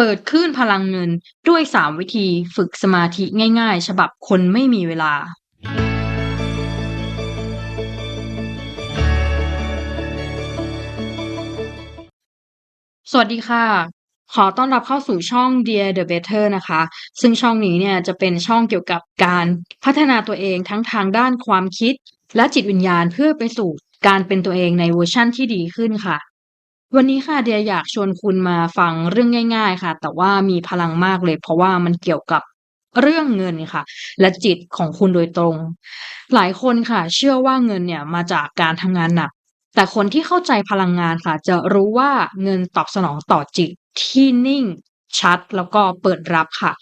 เปิดคลื่นพลังเงินด้วย 3 วิธีฝึกสมาธิง่ายๆ ฉบับคนไม่มีเวลา สวัสดีค่ะ ขอต้อนรับเข้าสู่ช่อง Dear the Better นะคะ ซึ่งช่องนี้เนี่ยจะเป็นช่องเกี่ยวกับการพัฒนาตัวเองทั้งทางด้านความคิด และจิตวิญญาณเพื่อไปสู่การเป็นตัวเองในเวอร์ชั่นที่ดีขึ้นค่ะ วันนี้ค่ะเดียอยากชวนคุณมาฟังเรื่องง่าย ๆ ค่ะ แต่ว่ามีพลังมากเลย เพราะว่ามันเกี่ยวกับเรื่องเงินค่ะ และจิตของคุณโดยตรง หลายคนค่ะ เชื่อว่าเงินเนี่ยมาจากการทำงานหนัก แต่คนที่เข้าใจพลังงานค่ะ จะรู้ว่าเงินตอบสนองต่อจิตที่นิ่ง ชัดแล้วก็เปิดรับค่ะ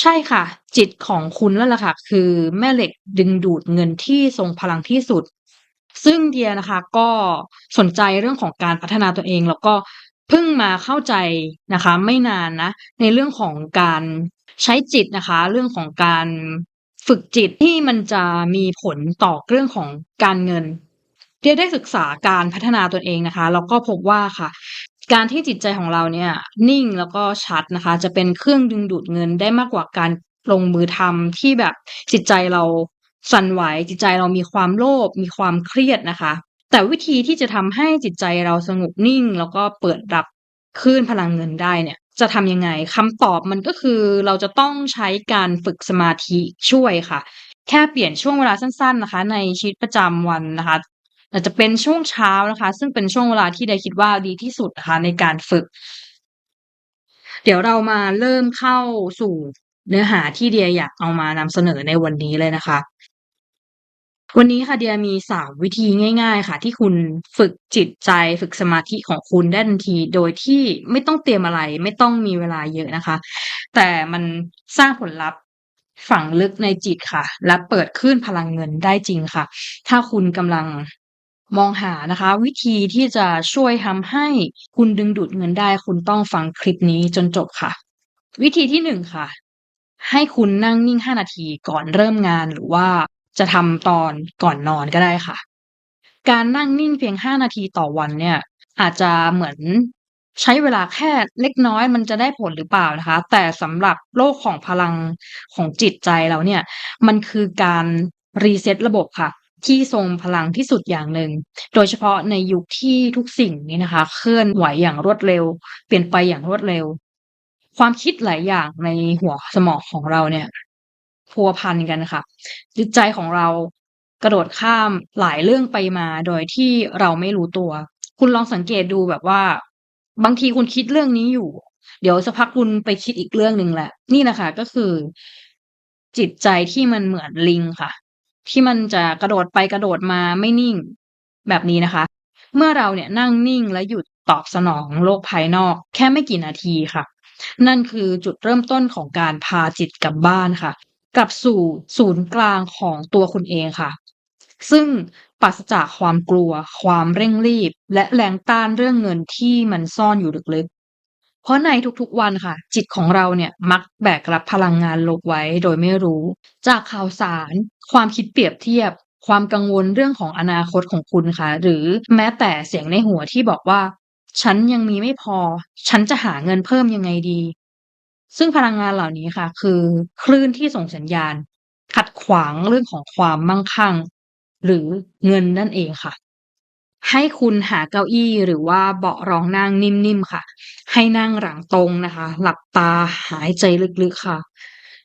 ใช่ค่ะ จิตของคุณนั่นแหละค่ะ คือแม่เหล็กดึงดูดเงินที่ทรงพลังที่สุด ซึ่งเดียนะคะก็สนใจเรื่องของการพัฒนาตัวเอง แล้วก็เพิ่งมาเข้าใจนะคะ ไม่นานนะ ในเรื่องของการใช้จิตนะคะ เรื่องของการฝึกจิตที่มันจะมีผลต่อเรื่องของการเงิน เดียได้ศึกษาการพัฒนาตนเองนะคะแล้วก็พบว่าค่ะ การที่จิตใจของเราเนี่ยนิ่งแล้วก็ชัดนะคะ จะเป็นเครื่องดึงดูดเงินได้มากกว่าการลงมือทำที่แบบจิตใจเรา สั่นไหวจิตใจเรามีความโลภมีความเครียดนะคะ แต่วิธีที่จะทำให้จิตใจเราสงบนิ่ง แล้วก็เปิดรับคลื่นพลังเงินได้เนี่ย จะทำยังไงคำตอบมันก็คือเราจะต้องใช้การฝึกสมาธิช่วยค่ะ แค่เปลี่ยนช่วงเวลาสั้น ๆนะคะ ในชีวิตประจำวันนะคะอาจจะเป็นช่วงเช้านะคะ ซึ่งเป็นช่วงเวลาที่เดียคิดว่าดีที่สุดนะคะในการฝึก เดี๋ยวเรามาเริ่มเข้าสู่เนื้อหาที่เดียอยากเอามานำเสนอในวันนี้เลยนะคะ วันนี้ค่ะเดียมี3วิธีง่าย ๆ ค่ะ ที่คุณฝึกจิตใจฝึกสมาธิของคุณได้ทันที โดยที่ไม่ต้องเตรียมอะไร ไม่ต้องมีเวลาเยอะนะคะ แต่มันสร้างผลลัพธ์ฝังลึกในจิตค่ะ และเปิดคลื่นพลังเงินได้จริงค่ะ ถ้าคุณกำลังมองหานะคะ วิธีที่จะช่วยทำให้คุณดึงดูดเงินได้ คุณต้องฟังคลิปนี้จนจบค่ะ วิธีที่1ค่ะ ให้คุณนั่งนิ่ง5นาทีก่อนเริ่มงานหรือว่า จะทำตอนก่อนนอนก็ได้ค่ะ การนั่งนิ่งเพียง 5 นาทีต่อวันเนี่ย อาจจะเหมือนใช้เวลาแค่เล็กน้อยมันจะได้ผลหรือเปล่านะคะ แต่สำหรับโลกของพลังของจิตใจเราเนี่ย มันคือการ reset ระบบค่ะ ที่ทรงพลังที่สุดอย่างหนึ่ง โดยเฉพาะในยุคที่ทุกสิ่งนี้นะคะ เคลื่อนไหวอย่างรวดเร็ว เปลี่ยนไปอย่างรวดเร็ว ความคิดหลายอย่างในหัวสมองของเราเนี่ย พัวพันกันค่ะ จิตใจของเรากระโดดข้ามหลายเรื่องไปมาโดยที่เราไม่รู้ตัว คุณลองสังเกตดูแบบว่า บางทีคุณคิดเรื่องนี้อยู่ เดี๋ยวสักพักคุณไปคิดอีกเรื่องหนึ่งแหละ นี่แหละคะก็คือ จิตใจที่มันเหมือนลิงค่ะ ที่มันจะกระโดดไปกระโดดมาไม่นิ่งแบบนี้นะคะ เมื่อเราเนี่ยนั่งนิ่งและหยุดตอบสนองโลกภายนอก แค่ไม่กี่นาทีค่ะ นั่นคือจุดเริ่มต้นของการพาจิตกลับบ้านค่ะ กลับสู่ศูนย์กลางของตัวคุณเองค่ะ ซึ่งปราศจากความกลัว ความเร่งรีบ และแรงต้านเรื่องเงินที่มันซ่อนอยู่ลึกๆ เพราะในทุกๆวันค่ะ จิตของเราเนี่ยมักแบกรับพลังงานลบไว้โดยไม่รู้ จากข่าวสาร ความคิดเปรียบเทียบ ความกังวลเรื่องของอนาคตของคุณค่ะ หรือแม้แต่เสียงในหัวที่บอกว่า ฉันยังมีไม่พอ ฉันจะหาเงินเพิ่มยังไงดี ซึ่งพลังงานเหล่านี้ค่ะ คือคลื่นที่ส่งสัญญาณ ขัดขวางเรื่องของความมั่งคั่ง หรือเงินนั่นเองค่ะ ให้คุณหาเก้าอี้หรือว่าเบาะรองนั่งนิ่มๆค่ะ ให้นั่งหลังตรงนะคะ หลับตาหายใจลึกๆค่ะ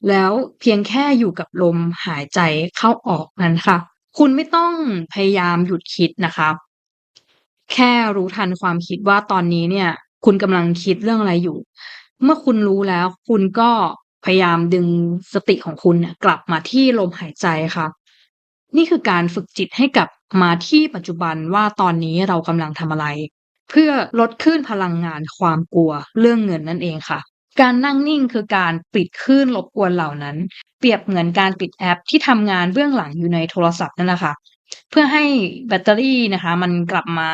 แล้วเพียงแค่อยู่กับลมหายใจเข้าออกนั้นค่ะ คุณไม่ต้องพยายามหยุดคิดนะคะ แค่รู้ทันความคิดว่าตอนนี้เนี่ย คุณกำลังคิดเรื่องอะไรอยู่ เมื่อคุณรู้แล้ว คุณก็พยายามดึงสติของคุณกลับมาที่ลมหายใจค่ะ นี่คือการฝึกจิตให้กลับมาที่ปัจจุบันว่าตอนนี้เรากำลังทำอะไร เพื่อลดคลื่นพลังงานความกลัวเรื่องเงินนั่นเองค่ะ การนั่งนิ่งคือการปิดคลื่นรบกวนเหล่านั้น เปรียบเหมือนการปิดแอปที่ทำงานเบื้องหลังอยู่ในโทรศัพท์นั่นแหละค่ะเพื่อให้แบตเตอรี่นะคะ มันกลับมา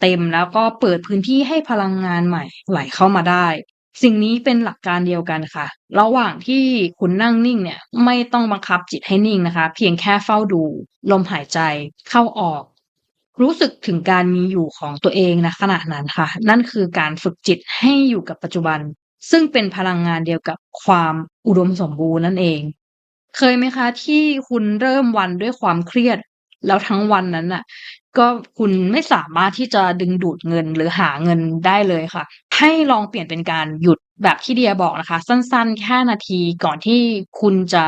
เต็มแล้วก็เปิดพื้นที่ให้พลังงานใหม่ไหลเข้ามาได้ สิ่งนี้เป็นหลักการเดียวกันค่ะ ระหว่างที่คุณนั่งนิ่งเนี่ยไม่ต้องบังคับจิตให้นิ่งนะคะ เพียงแค่เฝ้าดู ลมหายใจเข้าออก รู้สึกถึงการมีอยู่ของตัวเองณขณะนั้นค่ะ นั่นคือการฝึกจิตให้อยู่กับปัจจุบัน ซึ่งเป็นพลังงานเดียวกับความอุดมสมบูรณ์นั่นเอง เคยไหมคะ ที่คุณเริ่มวันด้วยความเครียด แล้วทั้งวันนั้นน่ะ ก็คุณไม่สามารถที่จะดึงดูดเงินหรือหาเงินได้เลยค่ะ ให้ลองเปลี่ยนเป็นการหยุดแบบที่เดียบอกนะคะ สั้นๆ แค่นาทีก่อนที่คุณจะ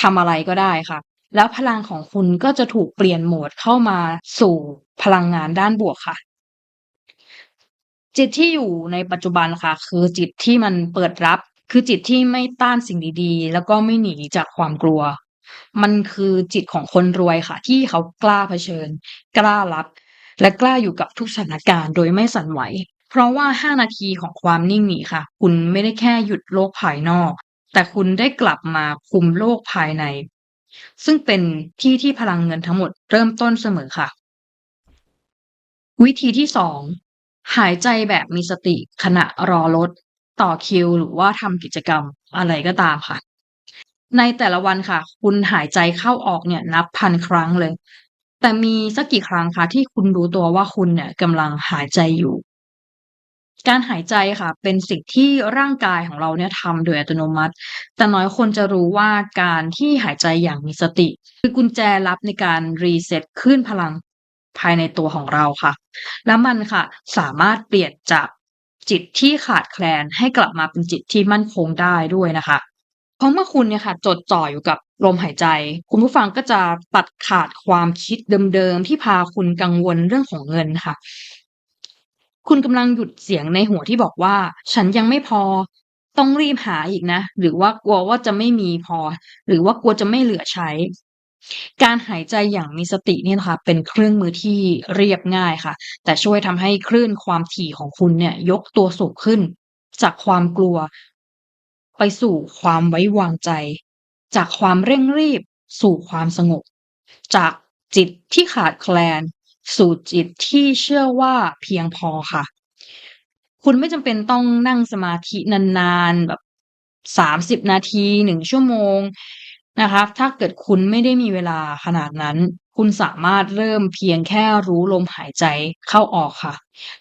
ทำอะไรก็ได้ค่ะ แล้วพลังของคุณก็จะถูกเปลี่ยนโหมดเข้ามาสู่พลังงานด้านบวกค่ะ จิตที่อยู่ในปัจจุบันค่ะ คือจิตที่มันเปิดรับ คือจิตที่ไม่ต้านสิ่งดีๆ แล้วก็ไม่หนีจากความกลัว มันคือจิตของคนรวยค่ะ ที่เขากล้าเผชิญ กล้ารับ และกล้าอยู่กับทุกสถานการณ์โดยไม่สั่นไหว เพราะว่า 5 นาทีของความนิ่งนี้ค่ะ คุณไม่ได้แค่หยุดโลกภายนอก แต่คุณได้กลับมาคุมโลกภายใน ซึ่งเป็นที่ที่พลังเงินทั้งหมดเริ่มต้นเสมอค่ะ วิธีที่ 2 หายใจแบบมีสติขณะรอรถ ต่อคิว หรือว่าทำกิจกรรมอะไรก็ตามค่ะ ในแต่ละวันค่ะ คุณหายใจเข้าออกเนี่ยนับพันครั้งเลย แต่มีสักกี่ครั้งคะที่คุณรู้ตัวว่าคุณเนี่ยกำลังหายใจอยู่ การหายใจค่ะ เป็นสิ่งที่ร่างกายของเราเนี่ยทำโดยอัตโนมัติ แต่น้อยคนจะรู้ว่าการที่หายใจอย่างมีสติ คือกุญแจลับในการ reset คลื่นพลังภายในตัวของเราค่ะ แล้วมันค่ะสามารถเปลี่ยนจากจิตที่ขาดแคลนให้กลับมาเป็นจิตที่มั่นคงได้ด้วยนะคะเพราะเมื่อคุณเนี่ยค่ะจดจ่ออยู่กับลมหายใจ คุณผู้ฟังก็จะตัดขาดความคิดเดิมๆที่พาคุณกังวลเรื่องของเงินค่ะ คุณกำลังหยุดเสียงในหัวที่บอกว่า ฉันยังไม่พอ ต้องรีบหาอีกนะ หรือว่ากลัวว่าจะไม่มีพอ หรือว่ากลัวจะไม่เหลือใช้ การหายใจอย่างมีสติเนี่ยนะคะเป็นเครื่องมือที่เรียบง่ายค่ะ แต่ช่วยทำให้คลื่นความถี่ของคุณเนี่ย ยกตัวสูงขึ้น จากความกลัว ไปสู่ความไว้วางใจ จากความเร่งรีบ สู่ความสงบ จากจิตที่ขาดแคลน สู่จิตที่เชื่อว่าเพียงพอค่ะ คุณไม่จำเป็นต้องนั่งสมาธินานๆแบบ30นาที1ชั่วโมงนะคะ ถ้าเกิดคุณไม่ได้มีเวลาขนาดนั้น คุณสามารถเริ่มเพียงแค่รู้ลมหายใจเข้าออกค่ะ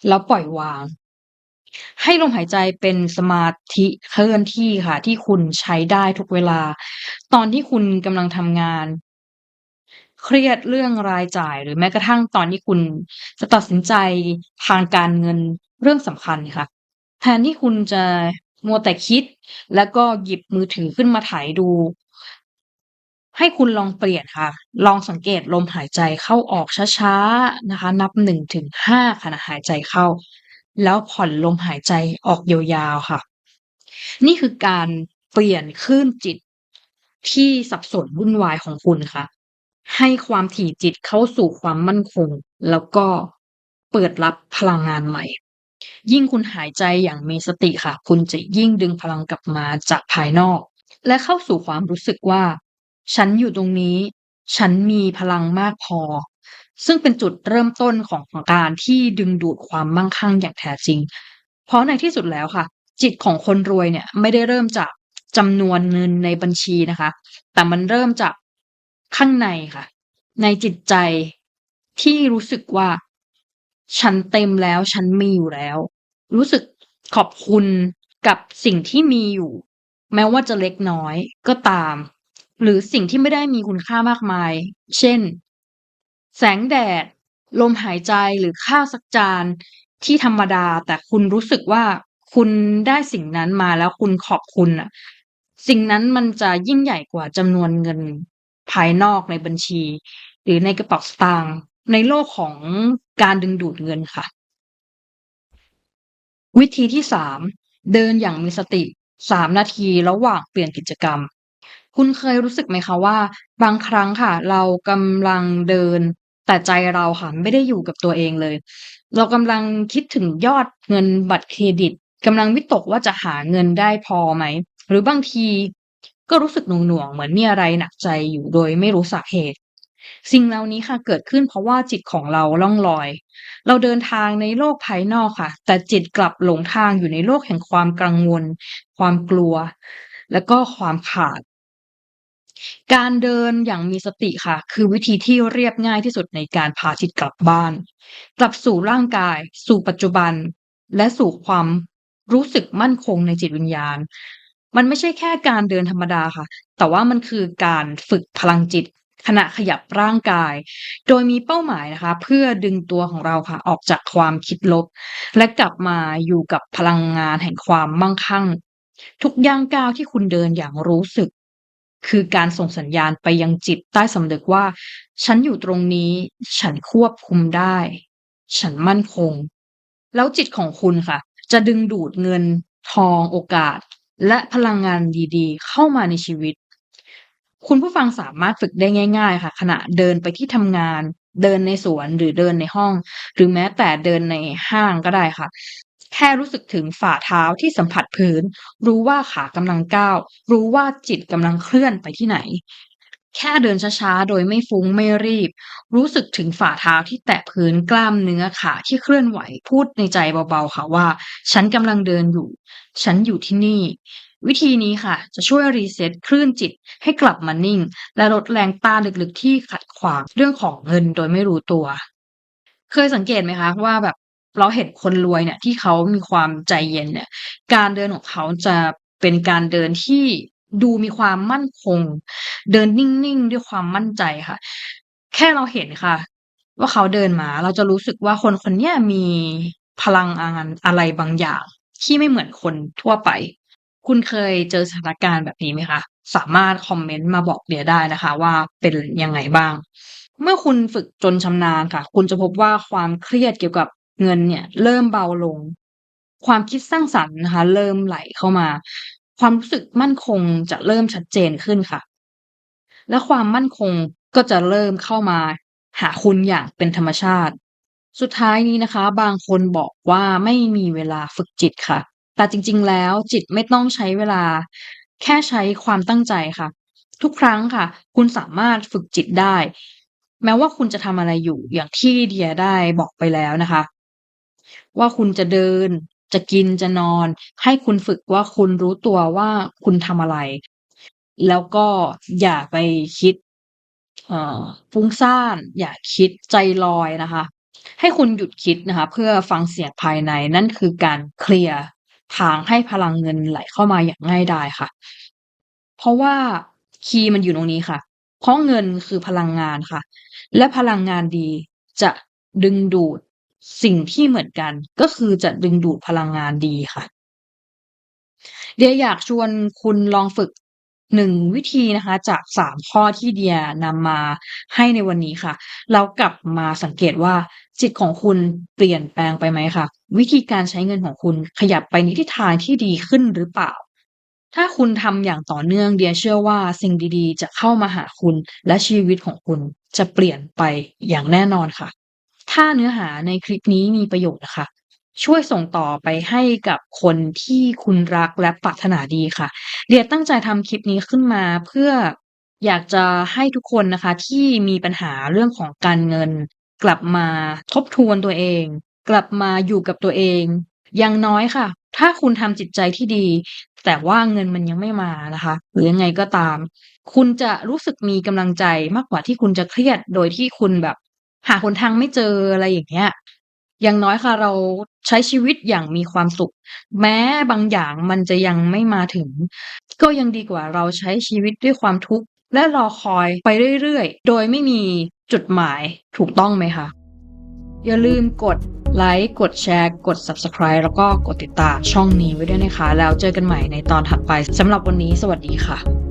แล้วปล่อยวาง ให้ลมหายใจเป็นสมาธิเคลื่อนที่ค่ะ ที่คุณใช้ได้ทุกเวลา ตอนที่คุณกำลังทำงาน เครียดเรื่องรายจ่าย หรือแม้กระทั่งตอนที่คุณจะตัดสินใจทางการเงินเรื่องสำคัญค่ะ แทนที่คุณจะมัวแต่คิด แล้วก็หยิบมือถือขึ้นมาไถดู ให้คุณลองเปลี่ยนค่ะ ลองสังเกตลมหายใจเข้าออกช้าๆนะคะ นับ1-5ขณะหายใจเข้า แล้วผ่อนลมหายใจออกยาวๆค่ะ นี่คือการเปลี่ยนคลื่นจิตที่สับสนวุ่นวายของคุณค่ะ ให้ความถี่จิตเข้าสู่ความมั่นคง แล้วก็เปิดรับพลังงานใหม่ ยิ่งคุณหายใจอย่างมีสติค่ะ คุณจะยิ่งดึงพลังกลับมาจากภายนอก และเข้าสู่ความรู้สึกว่า ฉันอยู่ตรงนี้ ฉันมีพลังมากพอ ซึ่งเป็นจุดเริ่มต้นของของการที่ดึงดูดความมั่งคั่งอย่างแท้จริง เพราะในที่สุดแล้วค่ะ จิตของคนรวยเนี่ยไม่ได้เริ่มจากจำนวนเงินในบัญชีนะคะ แต่มันเริ่มจาก ข้างในค่ะ ในจิตใจที่รู้สึกว่า ฉันเต็มแล้วฉันมีอยู่แล้ว รู้สึกขอบคุณกับสิ่งที่มีอยู่ แม้ว่าจะเล็กน้อยก็ตาม หรือสิ่งที่ไม่ได้มีคุณค่ามากมาย เช่น แสงแดด ลมหายใจหรือข้าวสักจานที่ธรรมดา แต่คุณรู้สึกว่าคุณได้สิ่งนั้นมาแล้วคุณขอบคุณน่ะสิ่งนั้นมันจะยิ่งใหญ่กว่าจำนวนเงิน ภายนอกในบัญชี หรือในกระเป๋าสตางค์ในโลกของการดึงดูดเงินค่ะ วิธีที่3เดินอย่างมีสติ3นาทีระหว่างเปลี่ยนกิจกรรม คุณเคยรู้สึกไหมคะว่า บางครั้งค่ะ เรากำลังเดิน แต่ใจเราค่ะไม่ได้อยู่กับตัวเองเลย เรากำลังคิดถึงยอดเงินบัตรเครดิตกำลังวิตกว่าจะหาเงินได้พอไหม หรือบางที ก็รู้สึกหน่วงๆ เหมือนมีอะไรหนักใจอยู่โดยไม่รู้สาเหตุ สิ่งเหล่านี้ค่ะเกิดขึ้นเพราะว่าจิตของเราล่องลอย เราเดินทางในโลกภายนอกค่ะ แต่จิตกลับหลงทางอยู่ในโลกแห่งความกังวล ความกลัว แล้วก็ความขาด การเดินอย่างมีสติค่ะ คือวิธีที่เรียบง่ายที่สุดในการพาจิตกลับบ้าน กลับสู่ร่างกาย สู่ปัจจุบัน และสู่ความรู้สึกมั่นคงในจิตวิญญาณ มันไม่ใช่แค่การเดินธรรมดาค่ะ แต่ว่ามันคือการฝึกพลังจิตขณะขยับร่างกาย โดยมีเป้าหมายนะคะ เพื่อดึงตัวของเราค่ะ ออกจากความคิดลบ และกลับมาอยู่กับพลังงานแห่งความมั่งคั่ง ทุกย่างก้าวที่คุณเดินอย่างรู้สึก คือการส่งสัญญาณไปยังจิตใต้สำนึกว่า ฉันอยู่ตรงนี้ ฉันควบคุมได้ ฉันมั่นคง แล้วจิตของคุณค่ะ จะดึงดูดเงิน ทองโอกาส และพลังงานดีๆ เข้ามาในชีวิต คุณผู้ฟังสามารถฝึกได้ง่าย ๆ ค่ะ ขณะเดินไปที่ทำงาน เดินในสวนหรือเดินในห้อง หรือแม้แต่เดินในห้างก็ได้ค่ะ แค่รู้สึกถึงฝ่าเท้าที่สัมผัสพื้น รู้ว่าขากำลังก้าว รู้ว่าจิตกำลังเคลื่อนไปที่ไหน แค่เดินช้าๆ โดยไม่ฟุ้งไม่รีบ รู้สึกถึงฝ่าเท้าที่แตะพื้นกล้ามเนื้อขาที่เคลื่อนไหวพูดในใจเบาๆค่ะว่า ฉันกำลังเดินอยู่ ฉันอยู่ที่นี่ วิธีนี้ค่ะ จะช่วย reset คลื่นจิตให้กลับมานิ่ง และลดแรงต้านลึกๆ ที่ขัดขวางเรื่องของเงินโดยไม่รู้ตัว เคยสังเกตไหมคะว่าแบบเราเห็นคนรวยเนี่ยที่เขามีความใจเย็นเนี่ย การเดินของเขาจะเป็นการเดินที่ ดูมีความมั่นคง เดินนิ่งๆ ด้วยความมั่นใจค่ะ แค่เราเห็นค่ะ ว่าเขาเดินมา เราจะรู้สึกว่าคนคนนี้มีพลังงานอะไรบางอย่าง ที่ไม่เหมือนคนทั่วไป คุณเคยเจอสถานการณ์แบบนี้ไหมคะ?สามารถคอมเมนต์มาบอกเดียได้นะคะ ว่าเป็นยังไงบ้าง เมื่อคุณฝึกจนชำนาญค่ะ คุณจะพบว่าความเครียดเกี่ยวกับเงินเนี่ย เริ่มเบาลง ความคิดสร้างสรรค์นะคะ เริ่มไหลเข้ามา ความรู้สึกมั่นคงจะเริ่มชัดเจนขึ้นค่ะ และความมั่นคงก็จะเริ่มเข้ามาหาคุณอย่างเป็นธรรมชาติ สุดท้ายนี้นะคะ บางคนบอกว่าไม่มีเวลาฝึกจิตค่ะ แต่จริง ๆ แล้วจิตไม่ต้องใช้เวลา แค่ใช้ความตั้งใจค่ะ ทุกครั้งค่ะ คุณสามารถฝึกจิตได้ แม้ว่าคุณจะทำอะไรอยู่อย่างที่เดียได้บอกไปแล้วนะคะ ว่าคุณจะเดิน จะกินจะนอน ให้คุณฝึกว่าคุณรู้ตัวว่าคุณทำอะไร แล้วก็อย่าไปคิดฟุ้งซ่าน อย่าคิดใจลอยนะคะ ให้คุณหยุดคิดนะคะ เพื่อฟังเสียงภายในนั่นคือการเคลียร์ทางให้พลังเงินไหลเข้ามาอย่างง่ายดายค่ะ เพราะว่าคีย์มันอยู่ตรงนี้ค่ะ เพราะเงินคือพลังงานค่ะ และพลังงานดีจะดึงดูด สิ่งที่เหมือนกันก็คือจะดึงดูดพลังงานดีค่ะ เดียอยากชวนคุณลองฝึก1วิธีนะคะ จาก3ข้อที่เดียนำมาให้ในวันนี้ค่ะแล้วกลับมาสังเกตว่าจิตของคุณเปลี่ยนแปลงไปไหมคะวิธีการใช้เงินของคุณขยับไปในทิศทางที่ดีขึ้นหรือเปล่า ถ้าคุณทำอย่างต่อเนื่องเดียเชื่อว่าสิ่งดีๆ จะเข้ามาหาคุณและชีวิตของคุณจะเปลี่ยนไปอย่างแน่นอนค่ะ ถ้าเนื้อหาในคลิปนี้มีประโยชน์นะคะ ช่วยส่งต่อไปให้กับคนที่คุณรักและปรารถนาดีค่ะ เดียตั้งใจทำคลิปนี้ขึ้นมาเพื่ออยากจะให้ทุกคนนะคะ ที่มีปัญหาเรื่องของการเงิน กลับมาทบทวนตัวเอง กลับมาอยู่กับตัวเองย่างน้อยค่ะ ถ้าคุณทำจิตใจที่ดี แต่ว่าเงินมันยังไม่มานะคะ หรือยังไงก็ตาม คุณจะรู้สึกมีกำลังใจมากกว่าที่คุณจะเครียดโดยที่คุณแบบ หาหนทางไม่เจออะไรอย่างเงี้ยอย่างน้อยค่ะ เราใช้ชีวิตอย่างมีความสุข แม้บางอย่างมันจะยังไม่มาถึง ก็ยังดีกว่าเราใช้ชีวิตด้วยความทุกข์และรอคอยไปเรื่อยๆ โดยไม่มีจุดหมายถูกต้องไหมคะ?อย่าลืมกดไลก์กดแชร์ กด Subscribe แล้วก็กดติดตามช่องนี้ไว้ด้วยนะคะ แล้วเจอกันใหม่ในตอนถัดไปสำหรับวันนี้สวัสดีค่ะ